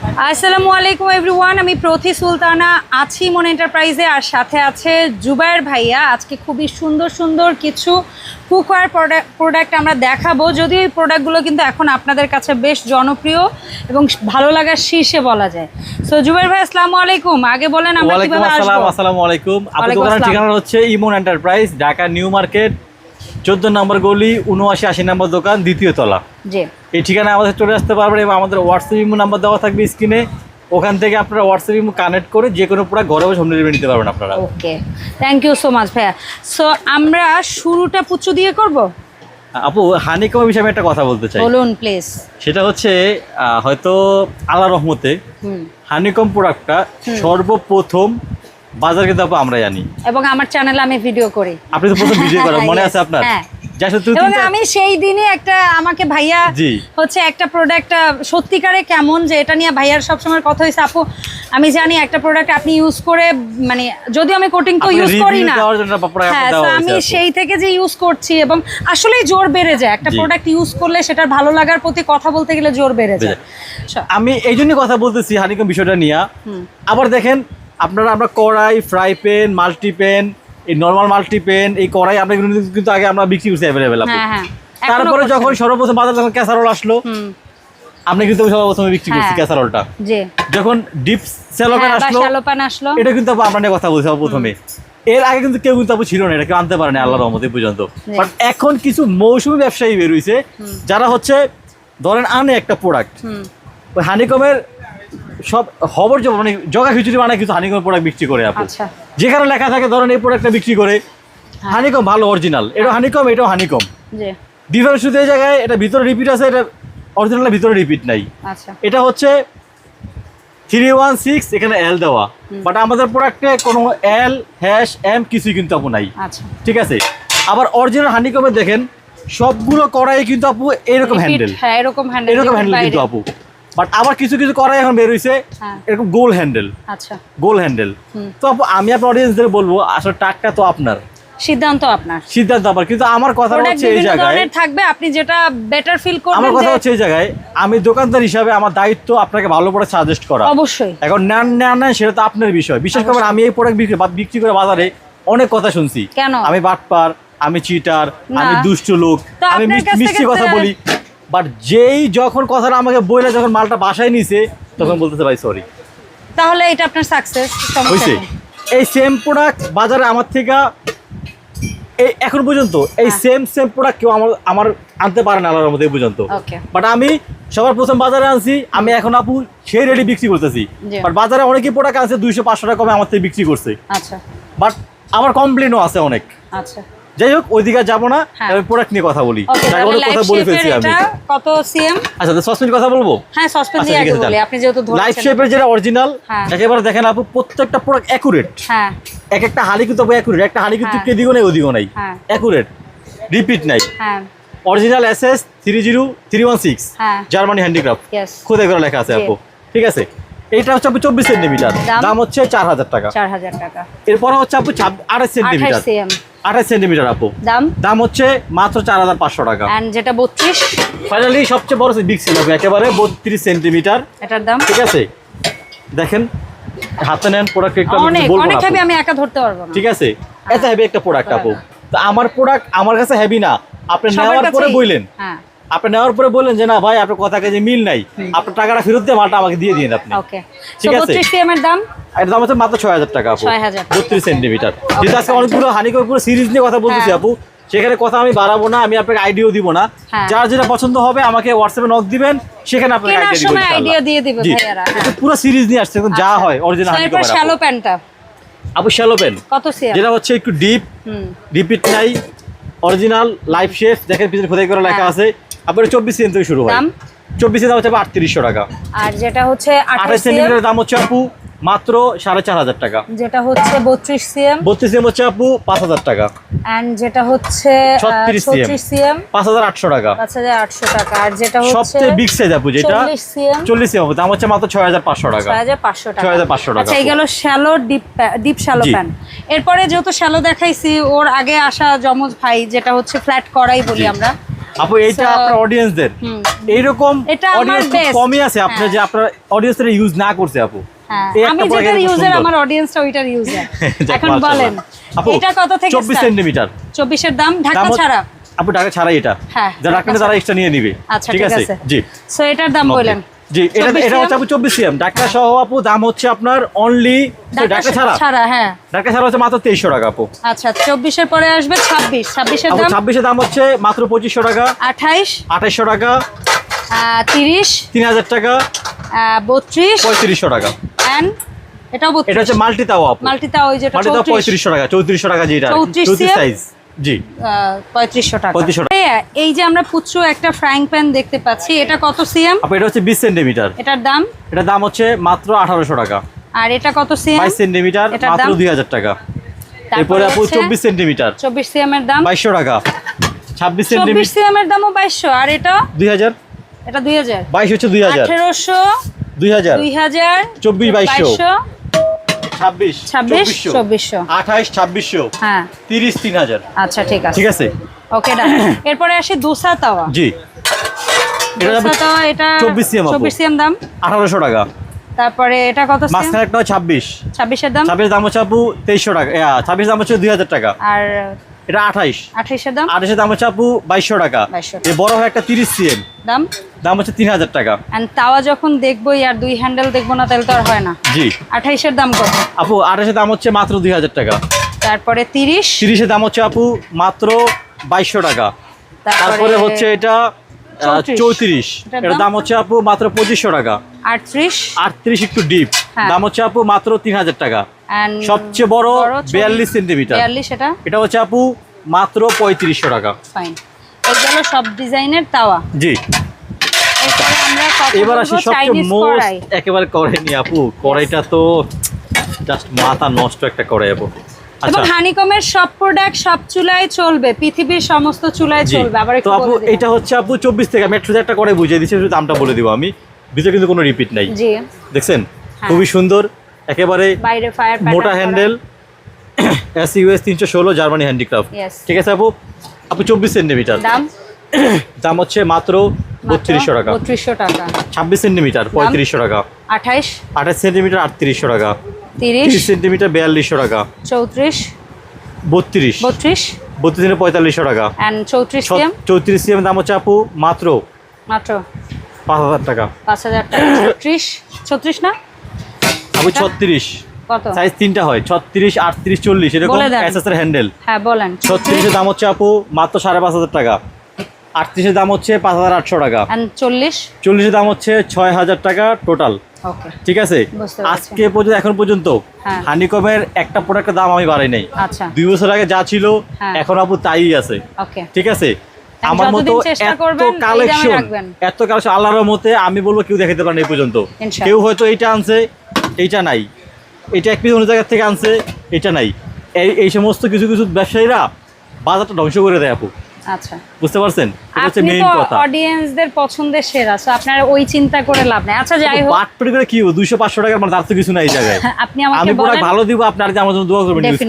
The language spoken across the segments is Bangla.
আসসালামু আলাইকুম এভরিওয়ান আমি প্রথি সুলতানা আছি মন এন্টারপ্রাইজে আর সাথে আছে জুবায়ের ভাইয়া। আজকে খুবই সুন্দর সুন্দর কিছু কুকওয়ার প্রোডাক্ট আমরা দেখাবো। যদিও এই প্রোডাক্টগুলো কিন্তু এখন আপনাদের কাছে বেশ জনপ্রিয় এবং ভালো লাগার শীর্ষে বলা যায়। সো জুবাইর ভাই আসসালামু আলাইকুম। আগে বলেন আমরা কীভাবে আসব? আসসালামু আলাইকুম। ওয়ালাইকুম দোকানের ঠিকানা হচ্ছে Emon enterprise Dhaka new market চোদ্দ নম্বর গলি উনআশি আশি নম্বর দোকান দ্বিতীয় তলা। জি। এই ঠিকানায় আমাদের চলে আসতে পারবেন এবং আমাদের হোয়াটসঅ্যাপ ইমো নাম্বার দেওয়া থাকবে স্ক্রিনে। ওখান থেকে আপনারা হোয়াটসঅ্যাপ ইমো কানেক্ট করে যে কোনো প্রোডাক্ট ঘরে বসে হোম ডেলিভারি নিতে পারবেন আপনারা। Okay thank you so much ভাইয়া। সো আমরা শুরুটা পুচু দিয়ে করব? আপু হানিকম বিষয়ে আমি একটা কথা বলতে চাই। বলুন প্লিজ সেটা হচ্ছে হয়তো আল্লাহ রহমতে হুম। হানিকম প্রোডাক্টটা সর্বপ্রথম বাজার কিন্তু আপু আমরা জানি। এবং আমার চ্যানেলে আমি ভিডিও করি। আপনি তো প্রথম ভিডিও করেন মনে আছে আপনার? হ্যাঁ। আমি সেই দিনই একটা আমাকে ভাইয়া হচ্ছে একটা প্রোডাক্ট সত্যিকারে কেমন যে এটা নিয়ে ভাইয়ার সবসময় কথা হয়েছে আপু আমি জানি একটা প্রোডাক্ট আপনি ইউজ করে মানে যদিও আমি কোটিং তো ইউজ করি না। জন্য হ্যাঁ আমি সেই থেকে যে ইউজ করছি এবং আসলেই জোর বেড়ে যায়। একটা প্রোডাক্ট ইউজ করলে সেটার ভালো লাগার প্রতি কথা বলতে গেলে জোর বেড়ে যায়। আমি এই জন্যই কথা বলতেছি হানিকম বিষয়টা নিয়ে। আবার দেখেন আপনারা আমরা কড়াই ফ্রাই প্যান মাল্টি প্যান এই নর্মাল মাল্টি প্যান এই কড়াই আমরা কিন্তু- আগে আমরা বিক্রি করছি অ্যাভেলেবেল হ্যাঁ তারপরে যখন সর্বপ্রথম বাজার যখন ক্যাসারোল আসলো আপনি কিন্তু সর্বপ্রথমে বিক্রি করছি। ক্যাসারোলটা জি। যখন ডিপ হ্যাঁ, আসলো আসলো। এটা কিন্তু আমরা নিয়ে কথা বলছি প্রথমে এর আগে কিন্তু কেউ কিন্তু ছিল না এটা কেউ আনতে পারেনি আল্লাহ রহমতে পর্যন্ত। বাট এখন কিছু মৌসুমী ব্যবসায়ী বেরোইছে যারা হচ্ছে ধরেন আনে একটা প্রোডাক্ট হুম। ওই হানিকমের সব খবর মানে জগা খিচুড়ি বানায় কিছু হানিকমের প্রোডাক্ট বিক্রি করে আপু। আচ্ছা। যেখানে লেখা থাকে ধরেন এই প্রোডাক্টটা বিক্রি করে হানিকম ভালো অরিজিনাল এটা হানিকম এটাও হানিকম। জি। ডিফারেন্স শুধু এই জায়গায় এটা ভিতরে রিপিট আছে এটা অরিজিনালের ভিতরে রিপিট নাই। আচ্ছা। এটা হচ্ছে থ্রি ওয়ান সিক্স এখানে এল দেওয়া। বাট আমাদের প্রোডাক্টে কোনো এল হ্যাশ এম কিছুই কিন্তু আপু নাই। আচ্ছা। ঠিক আছে? আবার অরিজিনাল হানিকমে দেখেন সবগুলো করাই কিন্তু আপু এরকম হ্যান্ডেল হ্যাঁ এরকম হ্যান্ডেল এরকম হ্যান্ডেল কিন্তু আপু। বাট আবার কিছু কিছু করাই এখন বের হইছে। হ্যাঁ। এরকম গোল হ্যান্ডেল আচ্ছা। গোল হ্যান্ডেল তো আমি আপনার অডিয়েন্সদের বলব আসলে টাকটা তো আপনার। সিদ্ধান্ত আপনার। সিদ্ধান্ত আমার কিন্তু আমার কথা হচ্ছে এই জায়গায় থাকবে আপনি যেটা বেটার ফিল আমার কথা হচ্ছে এই জায়গায় আমি দোকানদার হিসাবে আমার দায়িত্ব আপনাকে ভালো প্রোডাক্ট সাজেস্ট করা। অবশ্যই। এখন নেন নেন নেন সেটা তো আপনার বিষয়। বিশেষ করে আমি এই প্রোডাক্ট বিক্রি বিক্রি করে বাজারে অনেক কথা শুনছি। কেন? আমি বাটপার আমি চিটার আমি দুষ্ট লোক আমি মিষ্টি- কথা বলি। বাট যেই যখন কথাটা আমাকে বইলে যখন মালটা বাসায় নিছে তখন বলতেছে ভাই সরি তাহলে এটা আপনার সাকসেস হয়েছে এই সেম প্রোডাক্ট বাজারে আমার থেকে এই এখন পর্যন্ত এই। সেম সেম প্রোডাক্ট কেউ আমার আমার আনতে পারে না আল্লাহর মধ্যে এই পর্যন্ত। বাট আমি সবার প্রথম বাজারে আনছি আমি এখন আপু সেই রেডি বিক্রি করতেছি। বাট বাজারে অনেকেই প্রোডাক্ট আছে দুইশো পাঁচশো টাকা কমে আমার থেকে বিক্রি করছে। আচ্ছা। বাট আমার কমপ্লেনও আছে অনেক। আচ্ছা। যাই হোক ওই দিকে যাব না হ্যাঁ। আমি প্রোডাক্ট নিয়ে কথা বলি। কথা বলে ফেলছি আমি। কত সিএম আচ্ছা সসপেন কথা বলব? হ্যাঁ সসপেন আচ্ছা, দিয়ে আগে বলি আপনি যেহেতু লাইফ শেপের যেটা অরিজিনাল হ্যাঁ। একেবারে দেখেন আপু প্রত্যেকটা প্রোডাক্ট অ্যাকুরেট হ্যাঁ। এক একটা হালি কিন্তু অ্যাকুরেট একটা হালি কিন্তু হ্যাঁ। এদিকেও নেই ওদিকেও নাই। অ্যাকুরেট রিপিট নাই। হ্যাঁ। Original S S three zero three one six Germany handicraft খোদাই করে লেখা আছে আপু। ঠিক আছে? এইটা হচ্ছে আপু চব্বিশ সেন্টিমিটার দাম? হচ্ছে চার হাজার টাকা। চার হাজার টাকা। এরপরে হচ্ছে আপু আঠাশ সেন্টিমিটার আঠাশ সেন্টিমিটার আপু। দাম? দাম হচ্ছে মাত্র চার হাজার পাঁচশো টাকা। অ্যান্ড যেটা বত্রিশ? ফাইনালি সবচেয়ে বড় বিগ সেল হবে একেবারে বত্রিশ সেন্টিমিটার। এটার দাম? ঠিক আছে? দেখেন হাতে নেন প্রোডাক্ট একটু অনেক অনেক হেভি আমি একা ধরতে পারব না। ঠিক আছে? এত হেভি একটা প্রোডাক্ট আপু। তো আমার প্রোডাক্ট আমার কাছে হেভি না। আপনি নেওয়ার পরে কাছেই- হ্যাঁ। আপনি নেওয়ার পরে বললেন যে না ভাই আপনার কথা কাজে মিল নাই। আপনার টাকাটা ফেরত দিয়ে মালটা আমাকে দিয়ে দিন আপনি। ওকে। ঠিক আছে। এর দাম? এর দাম হচ্ছে মাত্র ছয় হাজার টাকা আপু। 6,000 টাকা। বত্রিশ সেন্টিমিটার যেহেতু আজকে অনেকগুলো হানিকর পুরো সিরিজ নিয়ে কথা বলতেছি হ্যাঁ। আপু। সেখানে কথা আমি বাড়াবো না আমি আপনাকে আইডিও দিব না। হ্যাঁ। যার যেটা পছন্দ হবে আমাকে হোয়াটসঅ্যাপে নক দিবেন সেখানে আপনাকে আইডিয়া। দিয়ে দিবে ভাইয়ারা, হ্যাঁ। পুরো সিরিজ নিয়ে আসছে এখন যা হয় অরিজিনাল হানিকর শ্যালো প্যান্টটা আপু শ্যালো পেন কত যেটা হচ্ছে একটু ডিপ রিপিট নাই। অরিজিনাল লাইফ শেফ দেখেন পিছনে খোদাই করে লেখা। আছে। আপনার চব্বিশ সিএম থেকে শুরু হয়। দাম? চব্বিশ দাম হচ্ছে আটত্রিশশো টাকা। আর যেটা হচ্ছে আঠাশ আঠাশ সিএম সেন্টিমিটারের দাম হচ্ছে আপু মাত্র সাড়ে চার হাজার টাকা। যেটা হচ্ছে বত্রিশ সিএম? বত্রিশ এম হচ্ছে আপু পাঁচ হাজার টাকা। অ্যান্ড যেটা হচ্ছে 36 CM ছত্রিশ সিএম? পাঁচ হাজার আটশো টাকা। পাঁচ হাজার আটশো টাকা। আর যেটা হচ্ছে সবচেয়ে বিগ সাইজ আপু যেটা চল্লিশ সিএম? এম দাম হচ্ছে মাত্র ছয় হাজার পাঁচশো টাকা। ছয় হাজার পাঁচশো টাকা। 6,500 টাকা। আচ্ছা এই গেল shallow deep deep shallow pan এরপরে যেহেতু শ্যালো দেখাইছি ওর আগে আসা যমজ ভাই যেটা হচ্ছে ফ্ল্যাট করাই বলি আমরা আপু এটা আপনার অডিয়েন্সদের। এইরকম অডিয়েন্স খুব কমই আছে আপনার হ্যাঁ। যে আপনার অডিয়েন্সের ইউজ না করছে আপু। হ্যাঁ। আমি যেটা ইউজার আমার অডিয়েন্সটা ওইটার ইউজার এখন বলেন আপু এটা কত থেকে 24 সেমি 24 এর দাম ঢাকা ছাড়া। আপু ঢাকা ছাড়াই এটা। হ্যাঁ, যারা ঢাকা যারা তারা এক্সট্রা নিয়ে নিবে। আচ্ছা, ঠিক আছে। জি। সো এটার দাম. বলেন। জি এটা এটা হচ্ছে আপু চব্বিশ সিএম। সহ আপু দাম হচ্ছে আপনার অনলি ছাড়া? ছাড়া হ্যাঁ। ছাড়া হচ্ছে মাত্র তেইশশো টাকা আপু। আচ্ছা চব্বিশের পরে আসবে ছাব্বিশ। ছাব্বিশের দাম? ছাব্বিশের দাম হচ্ছে মাত্র পঁচিশশো টাকা। আঠাইশ? আঠাইশশো টাকা। তিরিশ? তিন হাজার টাকা। বত্রিশ? পঁয়ত্রিশশো টাকা। অ্যান্ড এটাও এটা হচ্ছে মাল্টি তাও আপু। মাল্টিটা ওই যেটা মাল্টি তাও পঁয়ত্রিশশো টাকা চৌত্রিশশো টাকা যেটা 34 চৌত্রিশ সাইজ জি। পঁয়ত্রিশশো টাকা। 3500 টাকা। এই- এই যে আমরা পুচ্ছু একটা ফ্রাইং প্যান দেখতে পাচ্ছি এটা কত সিএম? আপু এটা হচ্ছে বিশ সেন্টিমিটার। এটার দাম? এটার দাম হচ্ছে মাত্র আঠারোশো টাকা। আর এটা কত সিএম? বাইশ সেন্টিমিটার এটার মাত্র দাম? দুই হাজার টাকা। তারপরে এরপরে আপু হচ্ছে চব্বিশ সেন্টিমিটার। চব্বিশ সিএম এর দাম? বাইশশো টাকা। ছাব্বিশ চব্বিশ সেন্টিমিটার। সিএম এর দামও বাইশশো আর এটা? দুই হাজার। এটা দুই হাজার। বাইশ হচ্ছে দুই হাজার। আঠেরোশো? দুই হাজার। দুই হাজার। চব্বিশ বাইশশো। ছাব্বিশ। ছাব্বিশ? চব্বিশশো। আঠাইশ ছাব্বিশশো। হ্যাঁ। তিরিশ তিন হাজার। আচ্ছা ঠিক আছে। ঠিক আছে? ওকে ডান এরপরে আসি দোসা তাওয়া। জি। দোসা তাওয়া এটা 24 CM আপু। চব্বিশ সিএম দাম। আঠারোশো টাকা। তারপরে এটা কত সিএম? মাঝখানে একটা ছাব্বিশ। ছাব্বিশের দাম? ছাব্বিশ দাম হচ্ছে আপু তেইশশো টাকা। ছাব্বিশ দাম হচ্ছে দুই হাজার টাকা। আর এটা আঠাইশ। আঠাইশের দাম? আঠাশের দাম হচ্ছে আপু বাইশশো টাকা। 2200 টাকা। এই বড় হয় একটা তিরিশ সিএম। দাম? দাম হচ্ছে তিন হাজার টাকা। এন্ড তাওয়া যখন দেখব আর দুই হ্যান্ডেল দেখব না তাহলে তো আর হয় না। জি। আঠাইশের দাম কত? আপু আঠাশের দাম হচ্ছে মাত্র দুই হাজার টাকা। তারপরে তিরিশ? তিরিশের দাম হচ্ছে আপু মাত্র বাইশশো টাকা। তারপরে হচ্ছে এটা চৌত্রিশ। এটার দাম? হচ্ছে আপু মাত্র পঁচিশশো টাকা। আটত্রিশ। আটত্রিশ একটু ডিপ। হ্যাঁ। দাম হচ্ছে আপু মাত্র তিন হাজার টাকা। সবচেয়ে বড় বিয়াল্লিশ সেন্টিমিটার। এটা? হচ্ছে আপু মাত্র পঁয়ত্রিশশো টাকা। সব ডিজাইনের তাওয়া। জি। এবার আসি সবচেয়ে মোস্ট একেবারে করেনি আপু। কড়াইটা তো জাস্ট মাথা নষ্ট একটা কড়াই আপু। এবং হানিকমের সব প্রোডাক্ট সব চুলায় চলবে পৃথিবীর সমস্ত চুলায় চলবে আবার তো আপু এটা হচ্ছে আপু চব্বিশ থেকে আমি একটু একটা করে বুঝিয়ে দিচ্ছি শুধু দামটা বলে দিব আমি। ভিতরে কিন্তু কোনো রিপিট নাই। জি। দেখছেন? হ্যাঁ। খুবই সুন্দর একেবারে বাইরে ফায়ার মোটা হ্যান্ডেল এস ইউএস তিনশো ষোলো জার্মানি হ্যান্ডিক্রাফট ঠিক আছে আপু? আপু চব্বিশ সেন্টিমিটার দাম? দাম হচ্ছে মাত্র বত্রিশশো টাকা। বত্রিশশো টাকা। ছাব্বিশ সেন্টিমিটার পঁয়ত্রিশশো টাকা। আঠাইশ আঠাশ সেন্টিমিটার আটত্রিশশো টাকা। তিরিশ। সেন্টিমিটার বিয়াল্লিশশো টাকা। চৌত্রিশ। বত্রিশ। বত্রিশ। বত্রিশ দিনে পঁয়তাল্লিশশো টাকা। চৌত্রিশ সিএম? চৌত্রিশ সিএম দাম হচ্ছে আপু মাত্র মাত্র। পাঁচ হাজার টাকা। পাঁচ হাজার টাকা। ছত্রিশ। ছত্রিশ না? আপু ছত্রিশ। সাইজ তিনটা হয়। ছত্রিশ আটত্রিশ চল্লিশ। এরকম বলে এসএসের হ্যান্ডেল। হ্যাঁ বলেন। ছত্রিশের দাম হচ্ছে আপু মাত্র সাড়ে পাঁচ হাজার টাকা। আটত্রিশের দাম হচ্ছে পাঁচ হাজার আটশো টাকা। চল্লিশ? চল্লিশের দাম হচ্ছে ছয় হাজার টাকা টোটাল। ঠিক আছে? আজকে পর্যন্ত এখন পর্যন্ত হ্যাঁ। হানিকমের একটা প্রোডাক্টের দাম আমি বাড়াই নাই। আচ্ছা। দুই বছর আগে যা ছিল হ্যাঁ। এখন আপু তাই আছে। ঠিক আছে? আমার মতো এত কালেকশন এত কালেকশন আল্লাহর মতে আমি বলব কেউ দেখাতে পারেন এই পর্যন্ত। কেউ হয়তো এইটা আনছে এইটা নাই। এটা এক পিস অন্য জায়গা থেকে আনছে এটা নাই। এই এই সমস্ত কিছু কিছু ব্যবসায়ীরা বাজারটা ধ্বংস করে দেয় আপু। আচ্ছা। বুঝতে পারছেন? এটা হচ্ছে আপনি মেইন তো কথা। অডিয়েন্সদের পছন্দের সেরা সো আপনার ওই চিন্তা করে লাভ নাই। আচ্ছা যাই হোক। বাট করে কি দুইশো পাঁচশো টাকার মানে তার তো কিছু নাই এই জায়গায়। আপনি আমাকে আমি পুরো ভালো দিব আপনার যে আমার জন্য দোয়া করবেন ইউজ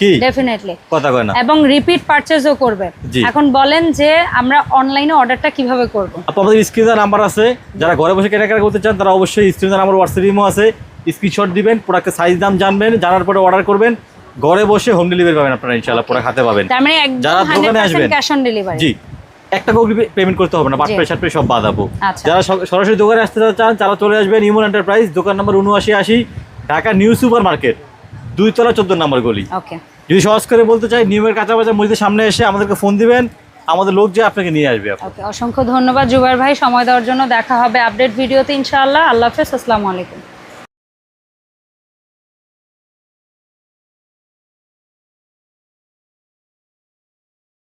কি? ডেফিনেটলি কথা কয় না। এবং রিপিট পারচেজও করবে। এখন বলেন যে আমরা অনলাইনে অর্ডারটা কীভাবে করব? আপু আমাদের স্ক্রিনে নাম্বার আছে। যারা ঘরে বসে কেনাকাটা করতে চান তারা অবশ্যই স্ক্রিনে নাম্বার হোয়াটসঅ্যাপ ইমো আছে। স্ক্রিনশট দিবেন প্রোডাক্টের সাইজ দাম জানবেন জানার পরে অর্ডার করবেন। ঘরে বসে হোম ডেলিভারি পাবেন আপনারা ইনশাআল্লাহ প্রোডাক্ট হাতে পাবেন তার মানে একদম যারা দোকানে আসবেন। ক্যাশ অন ডেলিভারি জি একটা কোটি পেমেন্ট করতে হবে না বাট। প্রেশার পে সব বাদ আপু আচ্ছা। যারা সরাসরি দোকানে আসতে চান তারা চলে আসবেন ইমন এন্টারপ্রাইজ দোকান নম্বর উনআশি আশি ঢাকা নিউ সুপার মার্কেট দুইতলা চোদ্দ নম্বর গলি ওকে যদি সহজ করে বলতে চাই নিউমের কাঁচা বাজার মসজিদের সামনে এসে আমাদেরকে ফোন দিবেন আমাদের লোক যে আপনাকে নিয়ে আসবে। ওকে অসংখ্য ধন্যবাদ জুবাইর ভাই সময় দেওয়ার জন্য দেখা হবে আপডেট ভিডিওতে ইনশাআল্লাহ আল্লাহ হাফেজ আসসালামু আলাইকুম